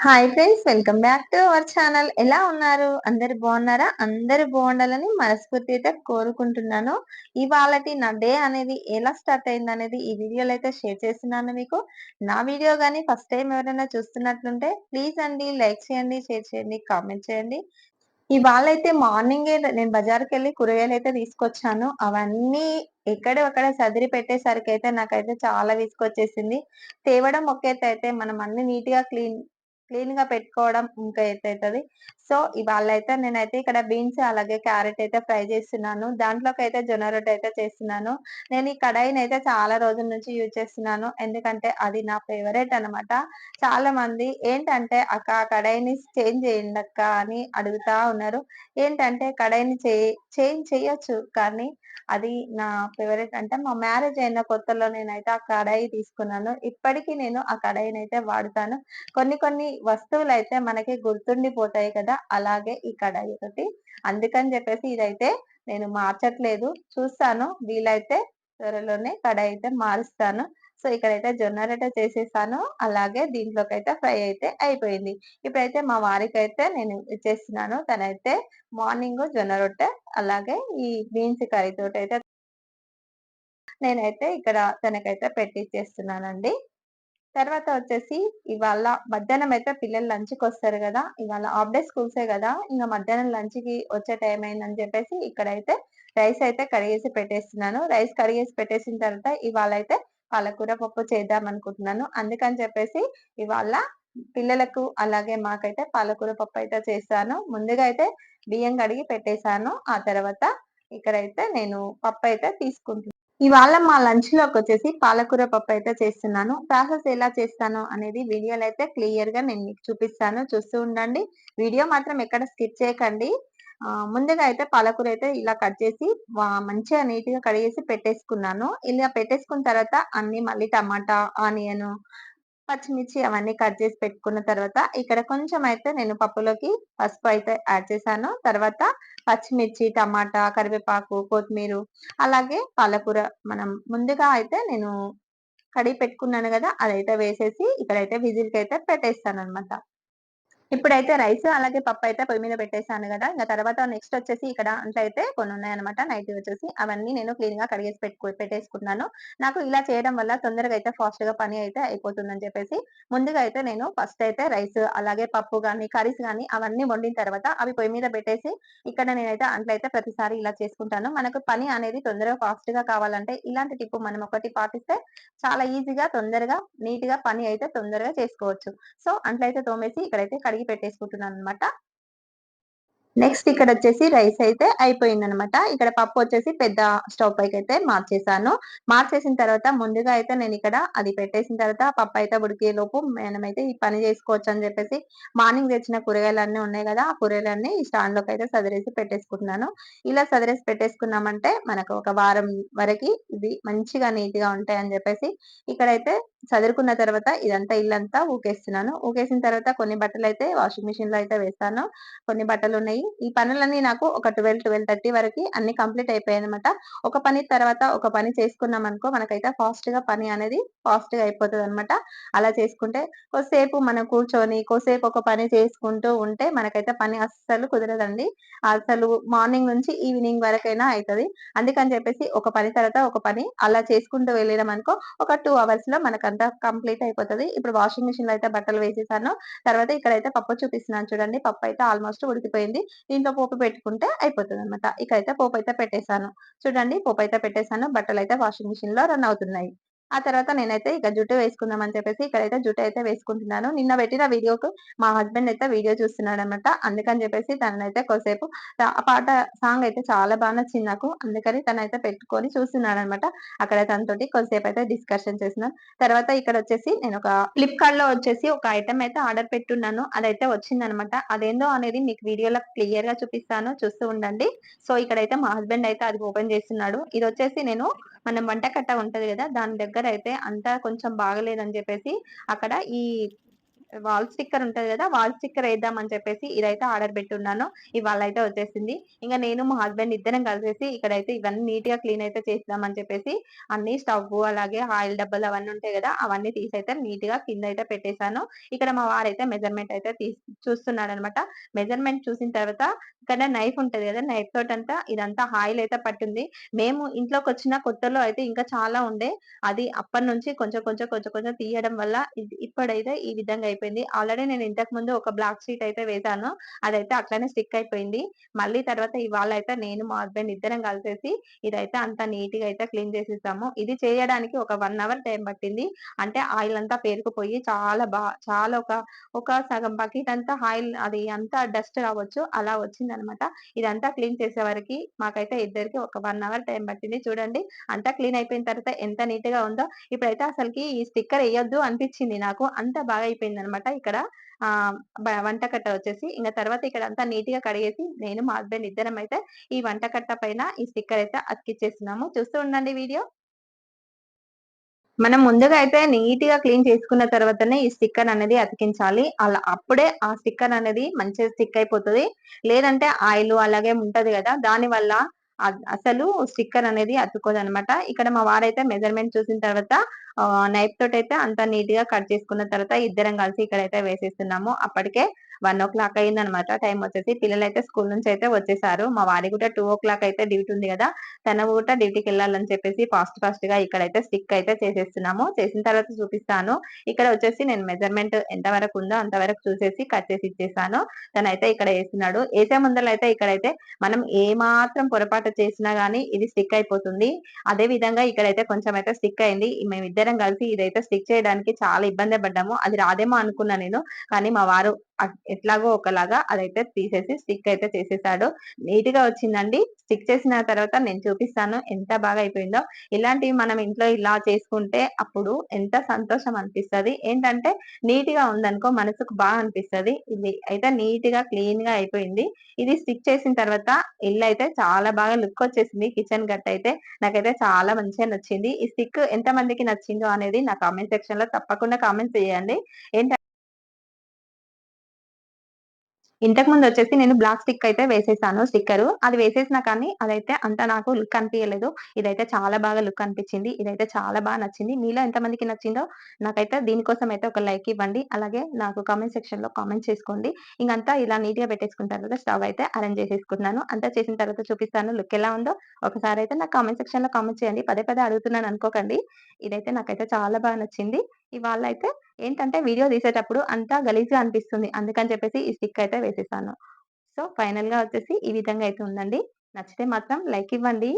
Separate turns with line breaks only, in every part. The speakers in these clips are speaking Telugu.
Hi friends welcome back to our channel ఎలా ఉన్నారు? అందరు బాగున్నారా? అందరు బాగుండాలని మనస్ఫూర్తి అయితే కోరుకుంటున్నాను. ఇవాళటి నా డే అనేది ఎలా స్టార్ట్ అయింది అనేది ఈ వీడియోలో అయితే షేర్ చేస్తున్నాను మీకు. నా వీడియో కానీ ఫస్ట్ టైం ఎవరైనా చూస్తున్నట్లుంటే ప్లీజ్ అండి లైక్ చేయండి షేర్ చేయండి కామెంట్ చేయండి. ఇవాళ అయితే మార్నింగే నేను బజార్కి వెళ్ళి కూరగాయలు అయితే తీసుకొచ్చాను. అవన్నీ ఎక్కడొక్కడ సదిరి పెట్టేసరికి అయితే నాకైతే చాలా విసుకొచ్చేసింది తేవడం ఒకేత అయితే మనం అన్ని నీట్గా క్లీన్ క్లీన్గా పెట్టుకోవడం ఇంకా ఎత్తైతది సో ఇవాళ అయితే నేనైతే ఇక్కడ బీన్స్ అలాగే క్యారెట్ అయితే ఫ్రై చేస్తున్నాను. దాంట్లోకి అయితే జొన్న రొట్టె అయితే చేస్తున్నాను. నేను ఈ కడాయిని అయితే చాలా రోజుల నుంచి యూజ్ చేస్తున్నాను. ఎందుకంటే అది నా ఫేవరెట్ అనమాట చాలా మంది ఏంటంటే అక్క ఆ కడాయిని చేంజ్ చేయండి అక్క అని అడుగుతా ఉన్నారు. ఏంటంటే కడాయిని చేంజ్ చేయొచ్చు కానీ అది నా ఫేవరెట్. అంటే మా మ్యారేజ్ అయిన కొత్తలో నేనైతే ఆ కడాయి తీసుకున్నాను. ఇప్పటికీ నేను ఆ కడాయిని అయితే వాడుతాను. కొన్ని కొన్ని వస్తువులు అయితే మనకి గుర్తుండిపోతాయి కదా అలాగే ఈ కడాయి ఒకటి. అందుకని చెప్పేసి ఇదైతే నేను మార్చట్లేదు. చూస్తాను. వీలైతే త్వరలోనే కడాయి అయితే మారుస్తాను. సో ఇక్కడైతే జొన్న రొట్టె చేసేసాను. అలాగే దీంట్లోకి అయితే ఫ్రై అయితే అయిపోయింది. ఇప్పుడైతే మా వారికి అయితే నేను ఇచ్చేస్తున్నాను. తనైతే మార్నింగ్ జొన్న రొట్టె అలాగే ఈ బీన్స్ కర్రీ తోటి అయితే నేనైతే ఇక్కడ తనకైతే పెట్టిచ్చేస్తున్నానండి. తర్వాత వచ్చేసి ఇవాళ మధ్యాహ్నం అయితే పిల్లలు లంచ్కి వస్తారు కదా. ఇవాళ హాఫ్ డే స్కూల్సే కదా. ఇంకా మధ్యాహ్నం లంచ్కి వచ్చే టైం అయిందని చెప్పేసి ఇక్కడైతే రైస్ అయితే కడిగేసి పెట్టేస్తున్నాను. రైస్ కడిగేసి పెట్టేసిన తర్వాత ఇవాళ అయితే పాలకూర పప్పు చేద్దాం అనుకుంటున్నాను. అందుకని చెప్పేసి ఇవాళ పిల్లలకు అలాగే మాకైతే పాలకూర పప్పు అయితే చేస్తాను. ముందుగా అయితే బియ్యం కడిగి పెట్టేశాను. ఆ తర్వాత ఇక్కడైతే నేను పప్పు అయితే తీసుకుంటున్నాను. ఇవాళ మా లంచ్లోకి వచ్చేసి పాలకూర పప్పు అయితే చేస్తున్నాను. ప్రాసెస్ ఎలా చేస్తాను అనేది వీడియోలో అయితే క్లియర్గా నేను మీకు చూపిస్తాను. చూస్తూ ఉండండి. వీడియో మాత్రం ఎక్కడ స్కిప్ చేయకండి. ముందుగా అయితే పాలకూర అయితే ఇలా కట్ చేసి మంచిగా నీట్గా కడిగేసి పెట్టేసుకున్నాను. ఇలా పెట్టేసుకున్న తర్వాత అన్ని మళ్ళీ టమాటా ఆనియన్ పచ్చిమిర్చి అవన్నీ కట్ చేసి పెట్టుకున్న తర్వాత ఇక్కడ కొంచెం అయితే నేను పప్పులోకి పసుపు అయితే యాడ్ చేశాను. తర్వాత పచ్చిమిర్చి టమాటా కరివేపాకు కొత్తిమీర అలాగే పాలకూర మనం ముందుగా అయితే నేను కడిగి పెట్టుకున్నాను కదా అదైతే వేసేసి ఇక్కడైతే విజిల్కి అయితే పెట్టేస్తాను అనమాట ఇప్పుడైతే రైస్ అలాగే పప్పు అయితే పొయ్యి మీద పెట్టేశాను కదా. ఇంకా తర్వాత నెక్స్ట్ వచ్చేసి ఇక్కడ అంట్లో అయితే కొన్ని ఉన్నాయన్నమాట. నైట్ వచ్చేసి అవన్నీ నేను క్లీన్గా కడిగేసి పెట్టుకు పెట్టేసుకున్నాను. నాకు ఇలా చేయడం వల్ల తొందరగా అయితే ఫాస్ట్గా పని అయితే అయిపోతుందని చెప్పేసి ముందుగా అయితే నేను ఫస్ట్ అయితే రైస్ అలాగే పప్పు కానీ కర్రీస్ కానీ అవన్నీ వండిన తర్వాత అవి పొయ్యి మీద పెట్టేసి ఇక్కడ నేనైతే అంట్లో అయితే ప్రతిసారి ఇలా చేసుకుంటాను. మనకు పని అనేది తొందరగా ఫాస్ట్గా కావాలంటే ఇలాంటి టిప్పు మనం ఒకటి పాటిస్తే చాలా ఈజీగా తొందరగా నీట్గా పని అయితే తొందరగా చేసుకోవచ్చు. సో అంట్లయితే తోమేసి ఇక్కడైతే కడిగి కడిగి పెట్టేసుకుంటున్నాను అనమాట నెక్స్ట్ ఇక్కడ వచ్చేసి రైస్ అయితే అయిపోయింది అనమాట ఇక్కడ పప్పు వచ్చేసి పెద్ద స్టవ్ పైకి అయితే మార్చేసాను. మార్చేసిన తర్వాత ముందుగా అయితే నేను ఇక్కడ అది పెట్టేసిన తర్వాత పప్పు అయితే ఉడికే లోపు మనమైతే ఈ పని చేసుకోవచ్చు అని చెప్పేసి మార్నింగ్ తెచ్చిన కూరగాయలు అన్ని ఉన్నాయి కదా ఆ కూరగాయలన్నీ ఈ స్టాండ్లోకి అయితే సదిరేసి పెట్టేసుకుంటున్నాను. ఇలా సదిరేసి పెట్టేసుకున్నామంటే మనకు ఒక వారం వరకు ఇది మంచిగా నీట్గా ఉంటాయి అని చెప్పేసి ఇక్కడైతే చదురుకున్న తర్వాత ఇదంతా ఇల్లంతా ఊకేస్తున్నాను. ఊకేసిన తర్వాత కొన్ని బట్టలు అయితే వాషింగ్ మిషన్లో అయితే వేస్తాను. కొన్ని బట్టలు ఉన్నాయి ఈ పనులన్నీ నాకు ఒక ట్వెల్వ్ ట్వెల్వ్ థర్టీ వరకు అన్ని కంప్లీట్ అయిపోయాయి అనమాట ఒక పని తర్వాత ఒక పని చేసుకున్నాం అనుకో మనకైతే ఫాస్ట్గా పని అనేది ఫాస్ట్గా అయిపోతుంది అనమాట అలా చేసుకుంటే కొద్దిసేపు మనం కూర్చొని కొద్దిసేపు ఒక పని చేసుకుంటూ ఉంటే మనకైతే పని అస్సలు కుదరదండి. అసలు మార్నింగ్ నుంచి ఈవినింగ్ వరకైనా అవుతుంది అందుకని చెప్పేసి ఒక పని తర్వాత ఒక పని అలా చేసుకుంటూ వెళ్ళినాం అనుకో ఒక టూ అవర్స్లో మనకంతా కంప్లీట్ అయిపోతుంది. ఇప్పుడు వాషింగ్ మిషన్లో అయితే బట్టలు వేసేసాను. తర్వాత ఇక్కడైతే పప్పు చూపిస్తున్నాను చూడండి. పప్పు అయితే ఆల్మోస్ట్ ఉడికిపోయింది. దీంట్లో పోపు పెట్టుకుంటే అయిపోతుంది అనమాట ఇకైతే పోపు అయితే పెట్టేశాను. చూడండి పోపు అయితే పెట్టేశాను. బట్టలు అయితే వాషింగ్ మిషన్లో రన్ అవుతున్నాయి. ఆ తర్వాత నేనైతే ఇక జుట్టు వేసుకుందాం అని చెప్పేసి ఇక్కడైతే జుట్టు అయితే వేసుకుంటున్నాను. నిన్న పెట్టిన వీడియోకు మా హస్బెండ్ అయితే వీడియో చూస్తున్నాడు అనమాట అందుకని చెప్పేసి తనైతే కొద్దిసేపు ఆ పాట సాంగ్ అయితే చాలా బాగా నచ్చింది నాకు. అందుకని తనైతే పెట్టుకొని చూస్తున్నాడు అనమాట అక్కడ తనతోటి కొద్దిసేపు అయితే డిస్కషన్ చేసినాం. తర్వాత ఇక్కడ వచ్చేసి నేను ఒక ఫ్లిప్కార్ట్లో వచ్చేసి ఒక ఐటమ్ అయితే ఆర్డర్ పెట్టున్నాను. అదైతే వచ్చింది అనమాట అదేందో అనేది మీకు వీడియోలో క్లియర్గా చూపిస్తాను. చూస్తూ ఉండండి. సో ఇక్కడైతే మా హస్బెండ్ అయితే అది ఓపెన్ చేస్తున్నాడు. ఇది వచ్చేసి నేను మనం వంట కట్ట ఉంటది కదా దాని దగ్గర అయితే అంతా కొంచెం బాగలేదని చెప్పేసి అక్కడ ఈ వాల్ స్టిక్కర్ ఉంటది కదా వాల్ స్టిక్కర్ వేద్దాం అని చెప్పేసి ఇదైతే ఆర్డర్ పెట్టున్నాను. ఇవాళ అయితే వచ్చేసింది. ఇంకా నేను మా హస్బెండ్ ఇద్దరం కలిసేసి ఇక్కడైతే ఇవన్నీ నీట్గా క్లీన్ అయితే చేద్దాం అని చెప్పేసి అన్ని స్టవ్ అలాగే ఆయిల్ డబ్బాలు అవన్నీ ఉంటాయి కదా అవన్నీ తీసి అయితే నీట్గా కింద అయితే పెట్టేశాను. ఇక్కడ మా వారైతే మెజర్మెంట్ అయితే తీసి చూస్తున్నాడు అనమాట మెజర్మెంట్ చూసిన తర్వాత ఇక్కడ నైఫ్ ఉంటది కదా నైఫ్ తోటి అంతా ఇదంతా ఆయిల్ అయితే పట్టింది. మేము ఇంట్లోకి వచ్చిన కొత్తలో అయితే ఇంకా చాలా ఉండే. అది అప్పటి నుంచి కొంచెం కొంచెం కొంచెం కొంచెం తీయడం వల్ల ఇప్పుడైతే ఈ విధంగా అయిపోయింది. ఆల్రెడీ నేను ఇంతకు ముందు ఒక బ్లాక్ షీట్ అయితే వేసాను. అదైతే అట్లనే స్టిక్ అయిపోయింది. మళ్ళీ తర్వాత ఇవాళ అయితే నేను మా హస్బెండ్ ఇద్దరం కలిసేసి ఇదైతే అంత నీట్గా అయితే క్లీన్ చేసేసాము. ఇది చేయడానికి ఒక వన్ అవర్ టైం పట్టింది. అంటే ఆయిల్ అంతా పేరుకుపోయి చాలా బా చాలా ఒక ఒక సగం బకెట్ అంతా ఆయిల్ అది అంతా డస్ట్ రావచ్చు. అలా వచ్చింది అనమాట ఇదంతా క్లీన్ చేసే వరకు మాకైతే ఇద్దరికి ఒక వన్ అవర్ టైం పట్టింది. చూడండి అంతా క్లీన్ అయిపోయిన తర్వాత ఎంత నీట్గా ఉందో. ఇప్పుడైతే అసలుకి ఈ స్టిక్కర్ వేయొద్దు అనిపించింది నాకు. అంత బాగా అయిపోయింది అనమాట ఇక్కడ ఆ వంటకట్ట వచ్చేసి ఇంకా తర్వాత ఇక్కడ అంతా నీట్గా కడిగేసి నేను మా హస్బెండ్ ఇద్దరం అయితే ఈ వంటకట్ట పైన ఈ స్టిక్కర్ అయితే అతికిచ్చేస్తున్నాము. చూస్తూ ఉండండి వీడియో. మనం ముందుగా అయితే నీట్గా క్లీన్ చేసుకున్న తర్వాతనే ఈ స్టిక్కర్ అనేది అతికించాలి. అలా అప్పుడే ఆ స్టిక్కర్ అనేది మంచిగా స్టిక్ అయిపోతుంది. లేదంటే ఆయిల్ అలాగే ఉంటది కదా దాని వల్ల అసలు స్టిక్కర్ అనేది అతుక్కోదు అనమాట ఇక్కడ మా వారైతే మెజర్మెంట్ చూసిన తర్వాత నైఫ్ తోటి అయితే అంత నీట్గా కట్ చేసుకున్న తర్వాత ఇద్దరం కలిసి ఇక్కడైతే వేసేస్తున్నాము. అప్పటికే వన్ ఓ క్లాక్ అయింది అనమాట టైం వచ్చేసి పిల్లలు అయితే స్కూల్ నుంచి అయితే వచ్చేసారు. మా వారి కూడా టూ ఓ క్లాక్ అయితే డ్యూటీ ఉంది కదా తన కూడా డ్యూటీకి వెళ్ళాలని చెప్పేసి ఫాస్ట్ ఫాస్ట్గా ఇక్కడైతే స్టిక్ అయితే చేసేస్తున్నాము. చేసిన తర్వాత చూపిస్తాను. ఇక్కడ వచ్చేసి నేను మెజర్మెంట్ ఎంత వరకు ఉందో అంతవరకు చూసేసి కట్ చేసి ఇచ్చేసాను. తనైతే ఇక్కడ వేస్తున్నాడు. వేసే ముందర అయితే ఇక్కడైతే మనం ఏ మాత్రం పొరపాటు చేసినా గానీ ఇది స్టిక్ అయిపోతుంది. అదే విధంగా ఇక్కడైతే కొంచెం అయితే స్టిక్ అయింది. మేమిద్దరం కలిసి ఇదైతే స్టిక్ చేయడానికి చాలా ఇబ్బంది పడ్డాము. అది రాదేమో అనుకున్నా నేను. కానీ మా వారు ఎట్లాగో ఒకలాగా అదైతే తీసేసి స్టిక్ అయితే చేసేసాడు. నీట్గా వచ్చిందండి. స్టిక్ చేసిన తర్వాత నేను చూపిస్తాను ఎంత బాగా అయిపోయిందో. ఇలాంటివి మనం ఇంట్లో ఇలా చేసుకుంటే అప్పుడు ఎంత సంతోషం అనిపిస్తుంది. ఏంటంటే నీట్గా ఉందనుకో మనసుకు బాగా అనిపిస్తుంది. ఇది అయితే నీట్గా క్లీన్గా అయిపోయింది. ఇది స్టిక్ చేసిన తర్వాత ఇల్లు అయితే చాలా బాగా లుక్ వచ్చేసింది. కిచెన్ గట్ అయితే నాకైతే చాలా మంచిగా నచ్చింది. ఈ స్టిక్ ఎంత మందికి నచ్చిందో అనేది నా కామెంట్ సెక్షన్లో తప్పకుండా కామెంట్ చేయండి. ఏంటంటే ఇంతకు ముందు వచ్చేసి నేను బ్లాక్ స్టిక్ అయితే వేసేసాను స్టిక్కర్ అది వేసేసినా కానీ అదైతే అంత నాకు లుక్ అనిపించలేదు ఇదైతే చాలా బాగా లుక్ అనిపించింది. ఇదైతే చాలా బాగా నచ్చింది. మీలో ఎంతమందికి నచ్చిందో నాకైతే దీనికోసం అయితే ఒక లైక్ ఇవ్వండి. అలాగే నాకు కామెంట్ సెక్షన్లో కామెంట్ చేసుకోండి. ఇంకంతా ఇలా నీట్గా పెట్టేసుకున్న తర్వాత స్టవ్ అయితే అరేంజ్ చేసేసుకున్నాను అంతా చేసిన తర్వాత చూపిస్తాను లుక్ ఎలా ఉందో. ఒకసారి అయితే నాకు కామెంట్ సెక్షన్లో కామెంట్ చేయండి. పదే పదే అడుగుతున్నాను అనుకోకండి. ఇదైతే నాకైతే చాలా బాగా నచ్చింది. ఇవాళ అయితే ఏంటంటే వీడియో తీసేటప్పుడు అంతా గలీజ్గా అనిపిస్తుంది. అందుకని చెప్పేసి ఈ స్టిక్ అయితే వేసేసాను. సో ఫైనల్గా వచ్చేసి ఈ విధంగా అయితే ఉందండి. నచ్చితే మాత్రం లైక్ ఇవ్వండి.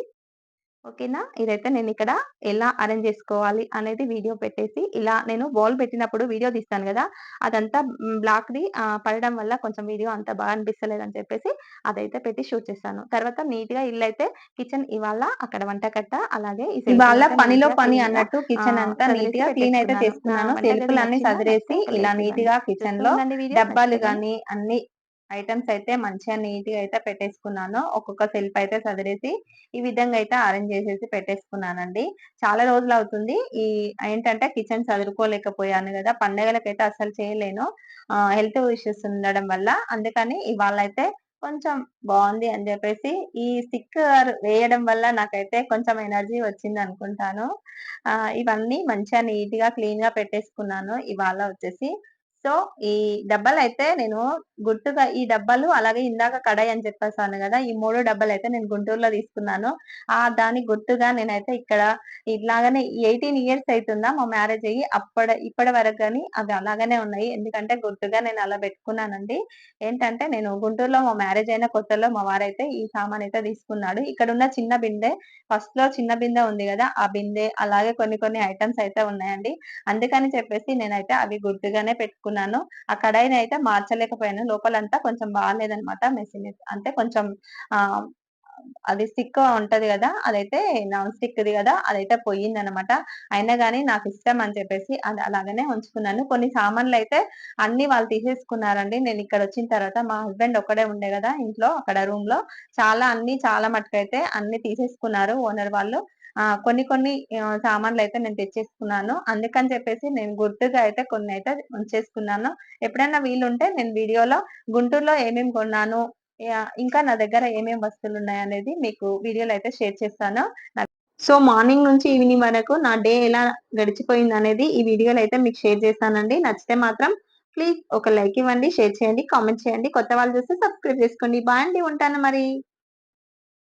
ఓకేనా? ఇదైతే నేను ఇక్కడ ఎలా అరేంజ్ చేసుకోవాలి అనేది వీడియో పెట్టేసి ఇలా నేను బాల్ పెట్టినప్పుడు వీడియో తీస్తాను కదా అదంతా బ్లాక్ ది పడడం వల్ల కొంచెం వీడియో అంత బాగా అనిపిస్తలేదు అని చెప్పేసి అదైతే పెట్టి షూట్ చేస్తాను. తర్వాత నీట్గా ఇల్లు అయితే కిచెన్ ఇవాళ అక్కడ వంటకట్ట అలాగే ఇవాళ పనిలో పని అన్నట్టు కిచెన్ అంతా నీట్గా క్లీన్ అయితే చేసుకున్నాను సెల్ఫ్లు అన్ని సదిరేసి ఇలా నీట్గా కిచెన్లో డబ్బాలు గానీ అన్ని ఐటమ్స్ అయితే మంచిగా నీట్గా అయితే పెట్టేసుకున్నాను. ఒక్కొక్క సెల్ఫ్ అయితే సదిరేసి ఈ విధంగా అయితే అరేంజ్ చేసేసి పెట్టేసుకున్నానండి. చాలా రోజులు అవుతుంది. ఈ ఏంటంటే కిచెన్ చదువుకోలేకపోయాను కదా పండగలకైతే అసలు చేయలేను. హెల్త్ ఇష్యూస్ ఉండడం వల్ల. అందుకని ఇవాళ అయితే కొంచెం బాగుంది అని చెప్పేసి ఈ స్టిక్కర్ వేయడం వల్ల నాకైతే కొంచెం ఎనర్జీ వచ్చింది అనుకుంటాను. ఇవన్నీ మంచిగా నీట్గా క్లీన్గా పెట్టేసుకున్నాను. ఇవాళ వచ్చేసి సో ఈ డబ్బాలు అయితే నేను గుర్తుగా ఈ డబ్బాలు అలాగే ఇందాక కడాయి అని చెప్పేసాను కదా ఈ మూడు డబ్బాలు అయితే నేను గుంటూరులో తీసుకున్నాను. ఆ దానికి గుర్తుగా నేనైతే ఇక్కడ ఇలాగనే ఎయిటీన్ ఇయర్స్ అవుతుందా మా మ్యారేజ్ అయ్యి అప్పటి ఇప్పటి వరకు కానీ అవి అలాగనే ఉన్నాయి. ఎందుకంటే గుర్తుగా నేను అలా పెట్టుకున్నానండి. ఏంటంటే నేను గుంటూరులో మా మ్యారేజ్ అయిన కొత్తలో మా వారైతే ఈ సామాన్ అయితే తీసుకున్నాడు. ఇక్కడ ఉన్న చిన్న బిందె ఫస్ట్లో చిన్న బిందె ఉంది కదా ఆ బిందె అలాగే కొన్ని కొన్ని ఐటమ్స్ అయితే ఉన్నాయండి. అందుకని చెప్పేసి నేనైతే అవి గుర్తుగానే పెట్టుకున్నాను. తీసుకున్నాను ఆ కడాయిని అయితే మార్చలేకపోయాను. లోపలంతా కొంచెం బాగాలేదనమాట మెషిన్ అంటే కొంచెం ఆ అది స్టిక్ ఉంటది కదా అదైతే నాన్ స్టిక్ ది కదా అదైతే పోయింది అనమాట అయినా కానీ నాకు ఇష్టం అని చెప్పేసి అది అలాగనే ఉంచుకున్నాను. కొన్ని సామాన్లు అయితే అన్ని వాళ్ళు తీసేసుకున్నారండి. నేను ఇక్కడ వచ్చిన తర్వాత మా హస్బెండ్ ఒక్కడే ఉండే కదా ఇంట్లో అక్కడ రూమ్లో చాలా అన్ని చాలా మటుకైతే అన్ని తీసేసుకున్నారు ఓనర్ వాళ్ళు. కొన్ని కొన్ని సామాన్లు అయితే నేను తెచ్చేసుకున్నాను. అందుకని చెప్పేసి నేను గుర్తుగా అయితే కొన్ని అయితే ఉంచేసుకున్నాను. ఎప్పుడైనా వీలుంటే నేను వీడియోలో గుంటూరులో ఏమేమి కొన్నాను, ఇంకా నా దగ్గర ఏమేమి వస్తువులు ఉన్నాయి అనేది మీకు వీడియోలో అయితే షేర్ చేస్తాను. సో, మార్నింగ్ నుంచి ఈవినింగ్ వరకు నా డే ఎలా గడిచిపోయింది అనేది ఈ వీడియోలో అయితే మీకు షేర్ చేస్తానండి నచ్చితే మాత్రం ప్లీజ్ ఒక లైక్ ఇవ్వండి, షేర్ చేయండి, కామెంట్ చేయండి. కొత్త వాళ్ళు చూస్తే సబ్స్క్రైబ్ చేసుకోండి. బాయ్ అండి. ఉంటాను మరి.